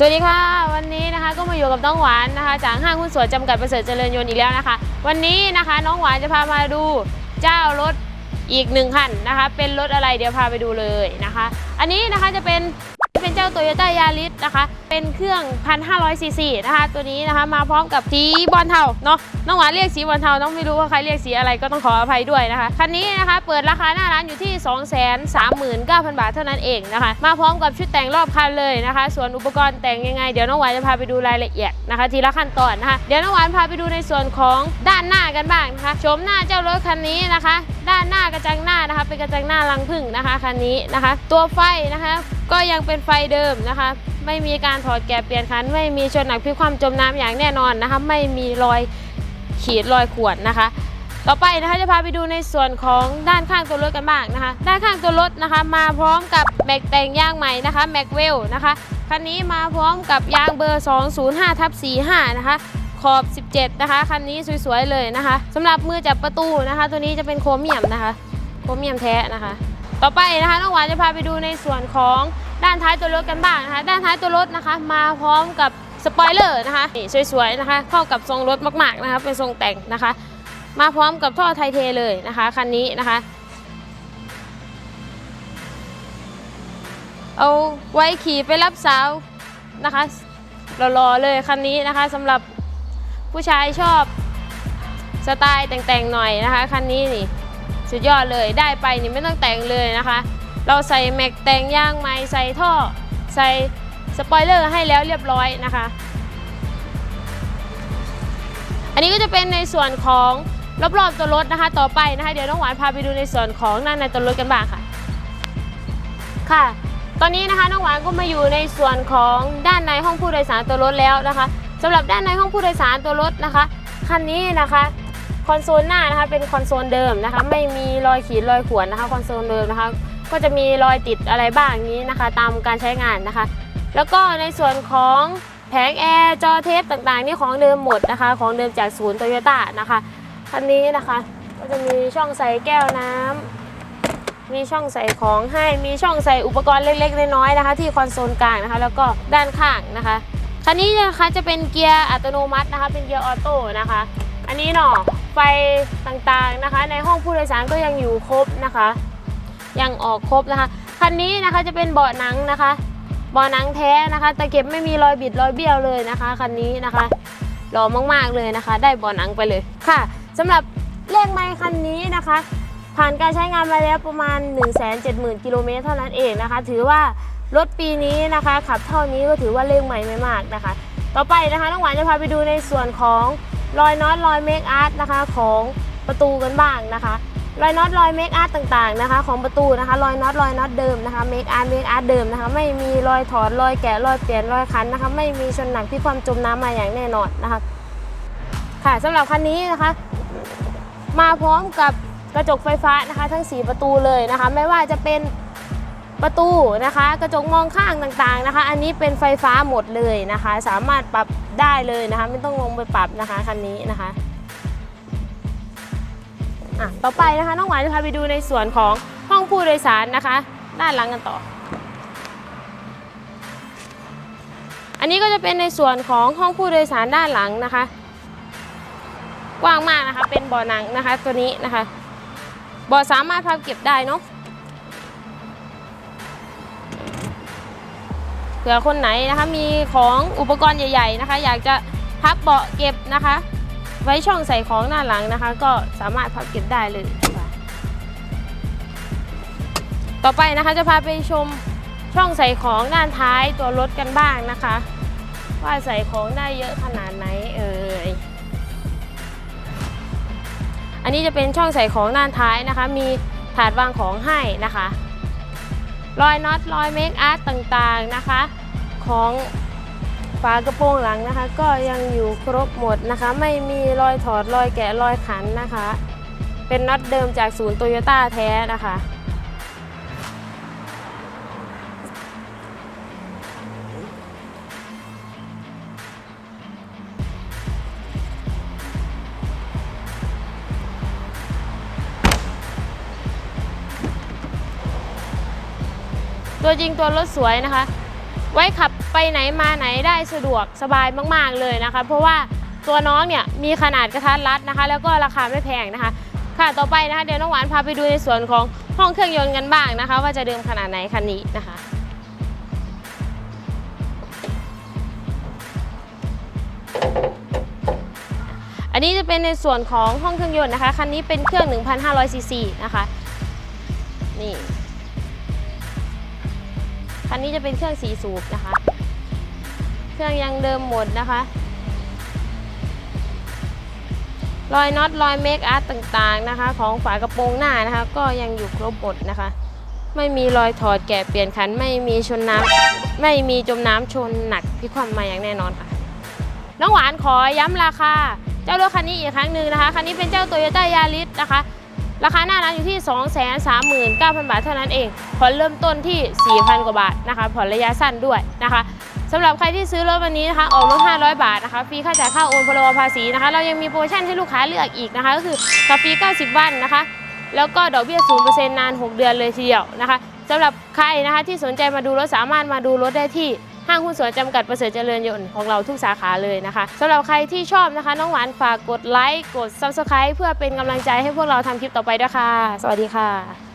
สวัสดีค่ะ วันนี้นะคะก็มาอยู่กับน้องหวานนะคะ จากห้างหุ้นส่วนจำกัดประเสริฐเจริญยนต์อีกแล้วนะคะ วันนี้นะคะน้องหวานจะพามาดูเจ้ารถอีกหนึ่งคันนะคะ เป็นรถอะไรเดี๋ยวพาไปดูเลยนะคะ อันนี้นะคะจะเป็นเป็นเจ้าโตโยต้ายาริส นะคะ เป็นเครื่อง 1,500ซีซีนะคะ ตัวนี้นะคะมาพร้อมกับสีบอลเทาเนาะน้องหวานเรียกสีบอลเทาน้องไม่รู้ว่าใครเรียกสีอะไรก็ต้องขออภัยด้วยนะคะคันนี้นะคะเปิดราคาหน้าร้านอยู่ที่ 239,000 บาทเท่านั้นเองนะคะ มาพร้อมกับชุดแต่งรอบคันเลยนะคะ ส่วนอุปกรณ์แต่งยังไงเดี๋ยวน้องหวานจะพาไปดูรายละเอียดนะคะ ทีละขั้นตอนนะคะเดี๋ยวน้องหวานพาไปดูในส่วนของด้านหน้ากันบ้างนะคะชมหน้าเจ้ารถคันนี้นะคะ ด้านหน้ากระจังหน้านะคะ เป็นกระจังหน้ารังผึ้งนะคะคันนี้นะคะ ตัวไฟนะคะ ก็ยังเป็นไฟเดิมนะคะ ไม่มีการถอดแกะเปลี่ยนคัน ไม่มีชนหนักพิความจมน้ำอย่างแน่นอนนะคะ ไม่มีรอยขีดรอยข่วนนะคะ ต่อไปนะคะจะพาไปดูในส่วนของด้านข้างตัวรถกันบ้างนะคะ ด้านข้างตัวรถนะคะ มาพร้อมกับแม็กแต่งยางใหม่นะคะแม็กเวลนะคะคันนี้มาพร้อมกับยางเบอร์ 205ทับ45 นะคะ ขอบ 17 นะคะ คันนี้สวยๆเลยนะคะสำหรับมือจับประตูนะคะ ตัวนี้จะเป็นโครเมียมนะคะ โครเมียมแท้นะคะ ต่อไปนะคะน้องหวานจะพาไปดูในส่วนของ ด้านท้ายตัวรถกันบ้างนะคะ ด้านท้ายตัวรถนะคะ มาพร้อมกับสปอยเลอร์นะคะนี่สวยๆนะคะ เข้ากับทรงรถมากๆนะคะเป็นทรงแต่งนะคะ มาพร้อมกับท่อไทเทเลยนะคะคันนี้นะคะ เอาไว้ขี่ไปรับสาวนะคะรอๆเลยคันนี้นะคะสำหรับผู้ชายชอบสไตล์แต่งๆหน่อยนะคะคันนี้นี่สุดยอดเลยได้ไปนี่ไม่ต้องแต่งเลยนะคะ เราใส่แม็กแต่งย่างไม้ใส่ท่อ ใส่สปอยเลอร์ให้แล้วเรียบร้อยนะคะ อันนี้ก็จะเป็นในส่วนของรอบๆตัวรถนะคะ ต่อไปนะคะเดี๋ยวน้องหวานพาไปดูในส่วนของด้านในตัวรถกันบ้างค่ะ ค่ะ ตอนนี้นะคะน้องหวานก็มาอยู่ในส่วนของด้านในห้องผู้โดยสารตัวรถแล้วนะคะสำหรับด้านในห้องผู้โดยสารตัวรถนะคะคันนี้นะคะคอนโซลหน้านะคะเป็นคอนโซลเดิมนะคะ ไม่มีรอยขีดรอยข่วนนะคะคอนโซลเดิมนะคะ ก็จะมีรอยติดอะไรบ้างอย่างนี้นะคะ ตามการใช้งานนะคะ แล้วก็ในส่วนของแผงแอร์จอเทปต่างๆ นี่ของเดิมหมดนะคะ ของเดิมจากศูนย์โตโยต้านะคะคันนี้นะคะ ก็จะมีช่องใส่แก้วน้ำมีช่องใส่ของให้มีช่องใส่อุปกรณ์เล็กๆน้อยๆนะคะ ที่คอนโซลกลางนะคะ แล้วก็ด้านข้างนะคะคันนี้นะคะจะเป็นเกียร์อัตโนมัตินะคะ เป็นเกียร์ออโต้นะคะ อันนี้เนาะไฟต่างๆนะคะ ในห้องผู้โดยสารก็ยังอยู่ครบนะคะ ยังออกครบนะคะ คันนี้นะคะจะเป็นเบาะหนังนะคะเบาะหนังแท้นะคะตะเข็บไม่มีรอยบิดรอยเบี้ยวเลยนะคะคันนี้นะคะหล่อมากๆเลยนะคะ ได้เบาะหนังไปเลยค่ะสำหรับเลขไมค์คันนี้นะคะ ผ่านการใช้งานมาแล้วประมาณ 1 7 0 0 0 0กิโลเมตรเท่านั้นเองนะคะ ถือว่ารถปีนี้นะคะ ขับเท่านี้ก็ถือว่าเลขใหม่ไม่มากนะคะ ต่อไปนะคะน้องหวานจะพาไปดูในส่วนของรอยน็อตรอยเมคอาร์ตนะคะของประตูกันบ้างนะคะ รอยน็อตรอยเมคอาร์ตต่างๆนะคะ ของประตูนะคะ รอยน็อตรอยน็อตเดิมนะคะเมคอาร์ตเมคอาร์ตเดิมนะคะ ไม่มีรอยถอดรอยแกะรอยเปลี่ยนรอยคันนะคะ ไม่มีชนหนักที่ความจมน้ำมาอย่างแน่นอนนะคะ ค่ะสำหรับคันนี้นะคะ มาพร้อมกับกระจกไฟฟ้านะคะ ทั้ง 4 ประตูเลยนะคะ ไม่ว่าจะเป็นประตูนะคะ กระจกมองข้างต่างๆนะคะ อันนี้เป็นไฟฟ้าหมดเลยนะคะ สามารถปรับได้เลยนะคะ ไม่ต้องลงไปปรับนะคะคันนี้นะคะ อะต่อไปนะคะน้องหวานจะพาไปดูในส่วนของห้องผู้โดยสารนะคะ ด้านหลังกันต่อ อันนี้ก็จะเป็นในส่วนของห้องผู้โดยสารด้านหลังนะคะ กว้างมากนะคะ เป็นเบ่อหนังนะคะ ตัวนี้นะคะเบ่อสามารถพับเก็บได้เนาะเผื่อคนไหนนะคะมีของอุปกรณ์ใหญ่ ๆนะคะ อยากจะพับเบาะเก็บนะคะ ไว้ช่องใส่ของหน้าหลังนะคะ ก็สามารถพับเก็บได้เลยต่อไปนะคะจะพาไปชมช่องใส่ของด้านท้ายตัวรถกันบ้างนะคะ ว่าใส่ของได้เยอะขนาดไหนเอ่ยอันนี้จะเป็นช่องใส่ของด้านท้ายนะคะ มีถาดวางของให้นะคะรอยน็อตรอยเมคอาร์ตต่างๆนะคะ ของ ฝากระโปรงหลังนะคะ ก็ยังอยู่ครบหมดนะคะ ไม่มีรอยถอดรอยแกะรอยขันนะคะ เป็นน็อตเดิมจากศูนย์โตโยต้าแท้นะคะตัวจริงตัวรถสวยนะคะ ไว้ขับไปไหนมาไหนได้สะดวกสบายมากๆเลยนะคะ เพราะว่าตัวน้องเนี่ยมีขนาดกระทัดรัดนะคะ แล้วก็ราคาไม่แพงนะคะ ค่ะต่อไปนะคะเดี๋ยวน้องหวานพาไปดูในส่วนของห้องเครื่องยนต์กันบ้างนะคะ ว่าจะเดิมขนาดไหนคันนี้นะคะอันนี้จะเป็นในส่วนของห้องเครื่องยนต์นะคะ คันนี้เป็นเครื่อง 1,500ซีซีนะคะ นี่ คันนี้จะเป็นเครื่องสีสูบนะคะ เครื่องยังเดิมหมดนะคะ รอยน็อตรอยเมคอาร์ตต่างๆนะคะ ของฝากระโปรงหน้านะคะ ก็ยังอยู่ครบหมดนะคะ ไม่มีรอยถอดแกะเปลี่ยนคัน ไม่มีชนน้ำไม่มีจมน้ำชนหนักพิความมาอย่างแน่นอนค่ะ น้องหวานขอย้ำราคา เจ้ารถคันนี้อีกครั้งหนึ่งนะคะ คันนี้เป็นเจ้า Toyota Yaris นะคะ ราคาหน้าร้านอยู่ที่ 239,000 บาทเท่านั้นเองผ่อนเริ่มต้นที่ 4,000 กว่าบาทนะคะผ่อนระยะสั้นด้วยนะคะสำหรับใครที่ซื้อรถวันนี้นะคะออกรถ 500 บาทนะคะฟรีค่าจ่ายค่าโอนพลวภาษีนะคะเรายังมีโปรโมชั่นให้ลูกค้าเลือกอีกนะคะ ก็คือขับฟรี 90 วันนะคะ แล้วก็ดอกเบี้ย 0%นาน 6 เดือนเลยทีเดียวนะคะสำหรับใครนะคะที่สนใจมาดูรถสามารถมาดูรถได้ที่ ห้างหุ้นส่วนจำกัดประเสริฐเจริญยนต์ของเราทุกสาขาเลยนะคะสำหรับใครที่ชอบนะคะน้องหวานฝากกดไลค์กด Subscribe เพื่อเป็นกำลังใจให้พวกเราทำคลิปต่อไปด้วยค่ะ สวัสดีค่ะ